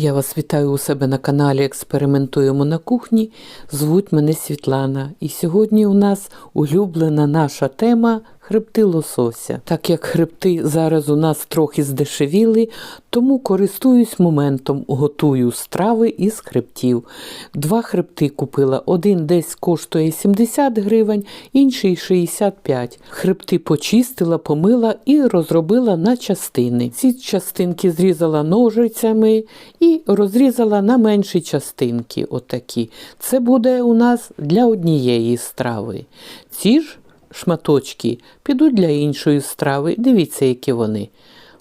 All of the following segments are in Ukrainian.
Я вас вітаю у себе на каналі Експериментуємо на кухні. Звуть мене Світлана. І сьогодні у нас улюблена наша тема хребти лосося. Так як хребти зараз у нас трохи здешевіли, тому користуюсь моментом, готую страви із хребтів. Два хребти купила. Один десь коштує 70 гривень, інший 65. Хребти почистила, помила і розробила на частини. Ці частинки зрізала ножицями і розрізала на менші частинки. Отакі. Це буде у нас для однієї страви. Ці ж шматочки підуть для іншої страви. Дивіться, які вони.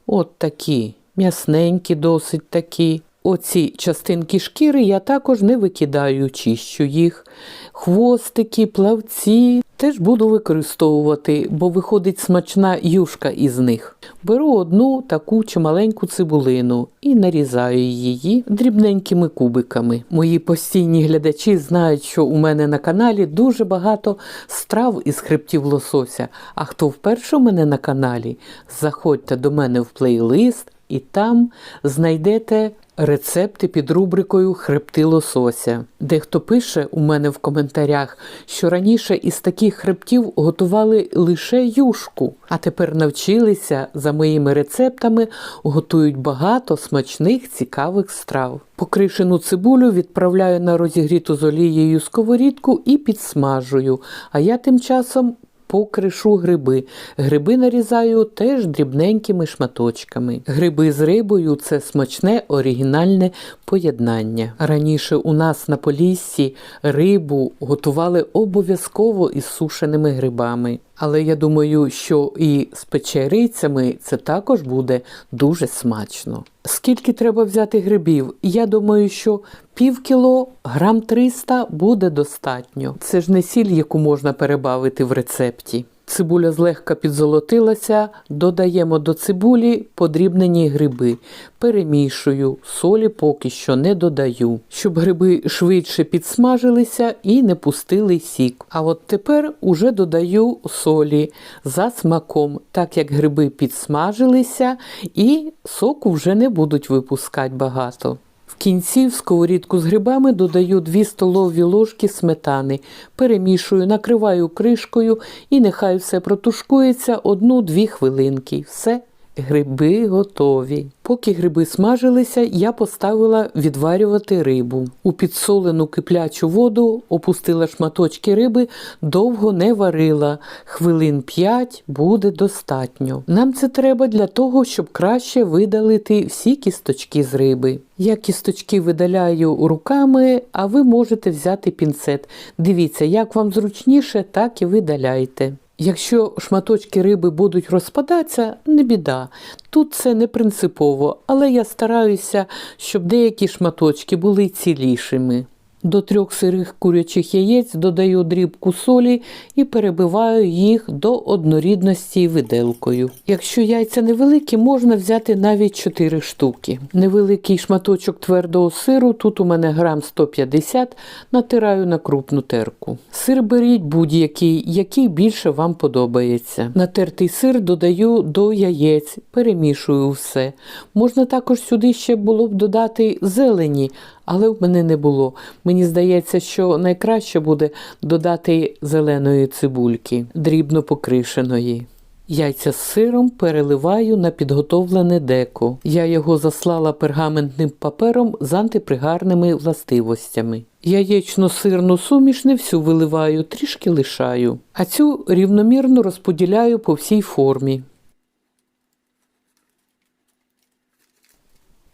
От такі, м'ясненькі, досить такі. Оці частинки шкіри я також не викидаю, чищу їх. Хвостики, плавці теж буду використовувати, бо виходить смачна юшка із них. Беру одну таку чималеньку цибулину і нарізаю її дрібненькими кубиками. Мої постійні глядачі знають, що у мене на каналі дуже багато страв із хребтів лосося. А хто вперше у мене на каналі, заходьте до мене в плейлист і там знайдете рецепти під рубрикою Хребти лосося. Дехто пише у мене в коментарях, що раніше із таких хребтів готували лише юшку, а тепер навчилися за моїми рецептами готують багато смачних цікавих страв. Покришену цибулю відправляю на розігріту з олією сковорідку і підсмажую, а я тим часом покришу гриби. Гриби нарізаю теж дрібненькими шматочками. Гриби з рибою це смачне оригінальне поєднання. Раніше у нас на Поліссі рибу готували обов'язково із сушеними грибами. Але я думаю, що і з печерицями це також буде дуже смачно. Скільки треба взяти грибів? Я думаю, що пів кіло, грам 300 буде достатньо. Це ж не сіль, яку можна перебавити в рецепті. Цибуля злегка підзолотилася, додаємо до цибулі подрібнені гриби. Перемішую, солі поки що не додаю, щоб гриби швидше підсмажилися і не пустили сік. А от тепер уже додаю солі за смаком, так як гриби підсмажилися і соку вже не будуть випускати багато. В кінці в сковорідку з грибами додаю 2 столові ложки сметани, перемішую, накриваю кришкою і нехай все протушкується 1-2 хвилинки. Все, гриби готові. Поки гриби смажилися, я поставила відварювати рибу. У підсолену киплячу воду опустила шматочки риби, довго не варила. Хвилин 5 буде достатньо. Нам це треба для того, щоб краще видалити всі кісточки з риби. Я кісточки видаляю руками, а ви можете взяти пінцет. Дивіться, як вам зручніше, так і видаляйте. Якщо шматочки риби будуть розпадатися, не біда. Тут це не принципово, але я стараюся, щоб деякі шматочки були цілішими. До трьох сирих курячих яєць додаю дрібку солі і перебиваю їх до однорідності виделкою. Якщо яйця невеликі, можна взяти навіть 4 штуки. Невеликий шматочок твердого сиру, тут у мене грам 150, натираю на крупну терку. Сир беріть будь-який, який більше вам подобається. Натертий сир додаю до яєць, перемішую все. Можна також сюди ще було б додати зелені, але в мене не було. Мені здається, що найкраще буде додати зеленої цибульки, дрібно покришеної. Яйця з сиром переливаю на підготовлене деко. Я його заслала пергаментним папером з антипригарними властивостями. Яєчно-сирну суміш не всю виливаю, трішки лишаю, а цю рівномірно розподіляю по всій формі.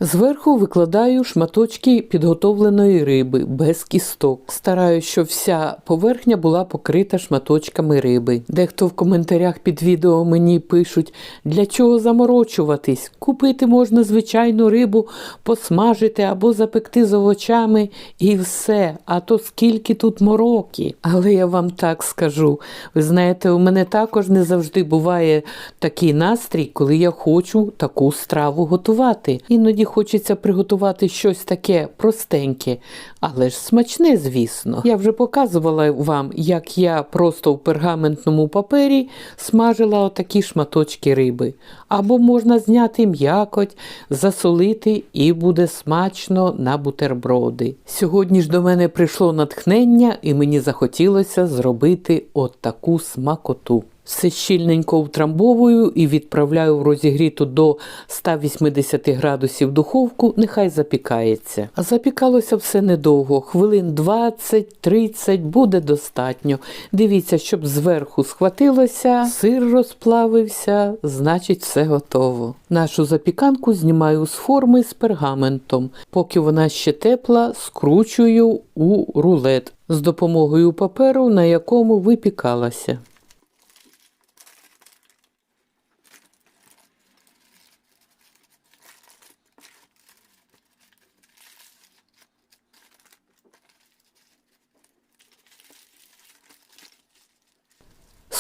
Зверху викладаю шматочки підготовленої риби без кісток. Стараюсь, щоб вся поверхня була покрита шматочками риби. Дехто в коментарях під відео мені пишуть, для чого заморочуватись. Купити можна звичайну рибу, посмажити або запекти з овочами і все. А то скільки тут мороки. Але я вам так скажу. Ви знаєте, у мене також не завжди буває такий настрій, коли я хочу таку страву готувати. Іноді хочеться приготувати щось таке простеньке, але ж смачне, звісно. Я вже показувала вам, як я просто в пергаментному папері смажила отакі шматочки риби. Або можна зняти м'якоть, засолити і буде смачно на бутерброди. Сьогодні ж до мене прийшло натхнення, і мені захотілося зробити от таку смакоту. Все щільненько втрамбовую і відправляю в розігріту до 180 градусів духовку, нехай запікається. А запікалося все недовго, хвилин 20-30 буде достатньо. Дивіться, щоб зверху схватилося, сир розплавився, значить все готово. Нашу запіканку знімаю з форми з пергаментом. Поки вона ще тепла, скручую у рулет з допомогою паперу, на якому випікалася.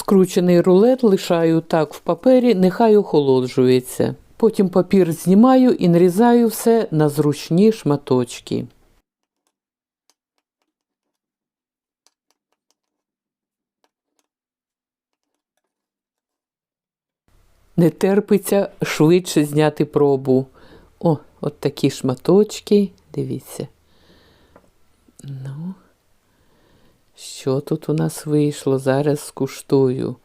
Скручений рулет лишаю так в папері, нехай охолоджується. Потім папір знімаю і нарізаю все на зручні шматочки. Не терпиться швидше зняти пробу. О, от такі шматочки. Дивіться. Ну. Що тут у нас вийшло? Зараз скуштую.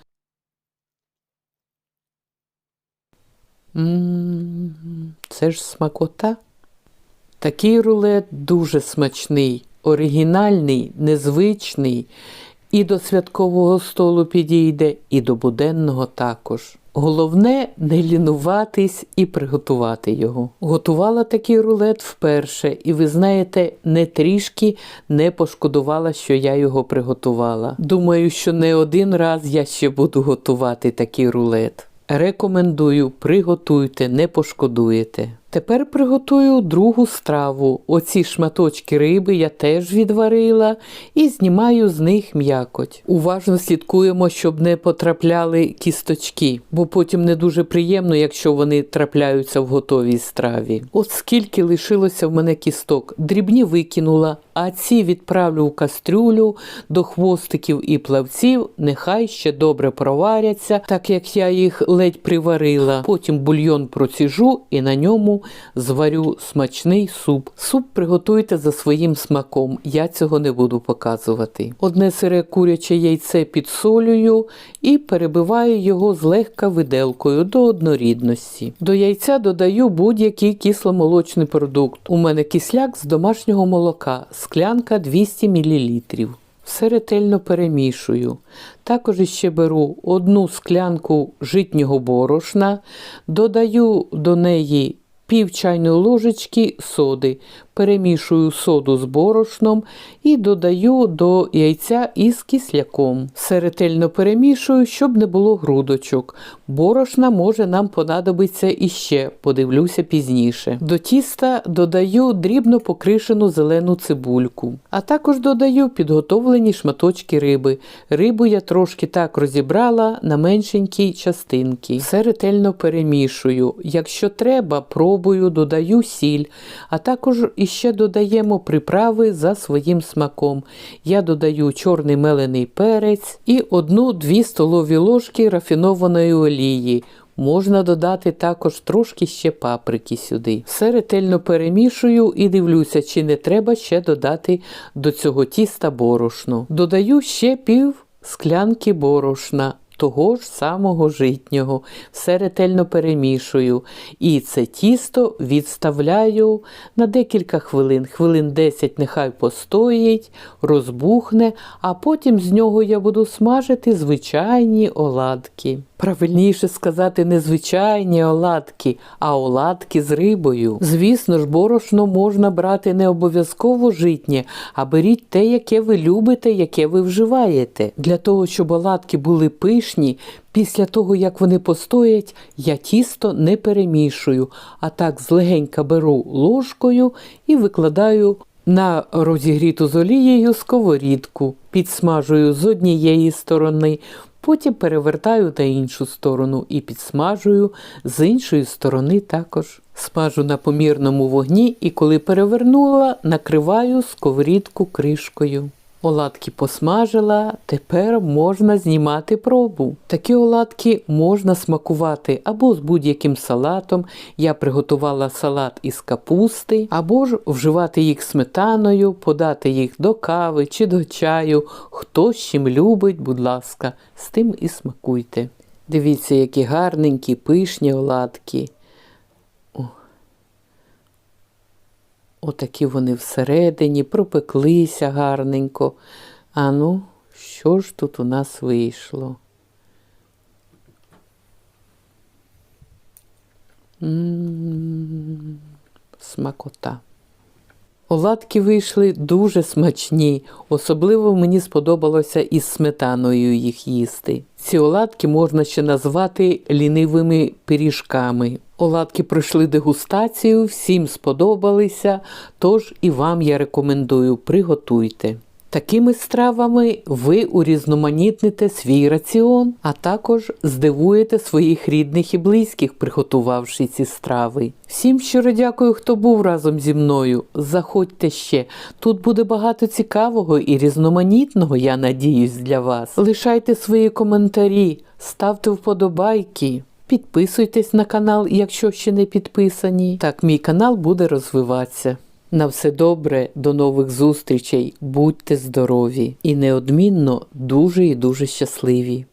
Ммм, Це ж смакота. Такий рулет дуже смачний, оригінальний, незвичний. І до святкового столу підійде, і до буденного також. Головне не лінуватись і приготувати його. Готувала такий рулет вперше, і ви знаєте, не трішки не пошкодувала, що я його приготувала. Думаю, що не один раз я ще буду готувати такий рулет. Рекомендую, приготуйте, не пошкодуєте. Тепер приготую другу страву. Оці шматочки риби я теж відварила і знімаю з них м'якоть. Уважно слідкуємо, щоб не потрапляли кісточки, бо потім не дуже приємно, якщо вони трапляються в готовій страві. От скільки лишилося в мене кісток, дрібні викинула, а ці відправлю в кастрюлю до хвостиків і плавців, нехай ще добре проваряться, так як я їх ледь приварила. Потім бульйон проціжу і на ньому зварю смачний суп. Суп приготуйте за своїм смаком, я цього не буду показувати. Одне сире куряче яйце підсолюю і перебиваю його злегка виделкою до однорідності. До яйця додаю будь-який кисломолочний продукт. У мене кисляк з домашнього молока, склянка 200 мл. Все ретельно перемішую. Також ще беру одну склянку житнього борошна, додаю до неї пів чайної ложечки соди, перемішую соду з борошном і додаю до яйця із кисляком. Все ретельно перемішую, щоб не було грудочок. Борошна може нам понадобиться іще, подивлюся пізніше. До тіста додаю дрібно покришену зелену цибульку, а також додаю підготовлені шматочки риби. Рибу я трошки так розібрала на меншенькі частинки. Все ретельно перемішую. Якщо треба, пробую, додаю сіль, а також іще додаємо приправи за своїм смаком. Я додаю чорний мелений перець і одну-дві столові ложки рафінованої олії. Можна додати також трошки ще паприки сюди. Все ретельно перемішую і дивлюся, чи не треба ще додати до цього тіста борошно. Додаю ще пів склянки борошна. Того ж самого житнього, все ретельно перемішую. І це тісто відставляю на декілька хвилин. Хвилин 10 нехай постоїть, розбухне, а потім з нього я буду смажити звичайні оладки. Правильніше сказати, не звичайні оладки, а оладки з рибою. Звісно ж, борошно можна брати не обов'язково житнє, а беріть те, яке ви любите, яке ви вживаєте. Для того, щоб оладки були пишні, після того, як вони постоять, я тісто не перемішую, а так злегенька беру ложкою і викладаю на розігріту з олією сковорідку, підсмажую з однієї сторони, Потім перевертаю на іншу сторону і підсмажую, з іншої сторони також. Смажу на помірному вогні і коли перевернула, накриваю сковорідку кришкою. Оладки посмажила, тепер можна знімати пробу. Такі оладки можна смакувати або з будь-яким салатом. Я приготувала салат із капусти, або ж вживати їх сметаною, подати їх до кави чи до чаю. Хто з чим любить, будь ласка, з тим і смакуйте. Дивіться, які гарненькі, пишні оладки. Отакі вони всередині, пропеклися гарненько. А ну, що ж тут у нас вийшло? М, Смакота. Оладки вийшли дуже смачні, особливо мені сподобалося із сметаною їх їсти. Ці оладки можна ще назвати лінивими пиріжками. Оладки пройшли дегустацію, всім сподобалися, тож і вам я рекомендую, приготуйте. Такими стравами ви урізноманітните свій раціон, а також здивуєте своїх рідних і близьких, приготувавши ці страви. Всім щиро дякую, хто був разом зі мною. Заходьте ще. Тут буде багато цікавого і різноманітного, я надіюсь, для вас. Лишайте свої коментарі, ставте вподобайки. Підписуйтесь на канал, якщо ще не підписані. Так мій канал буде розвиватися. На все добре, до нових зустрічей, будьте здорові і неодмінно дуже і дуже щасливі.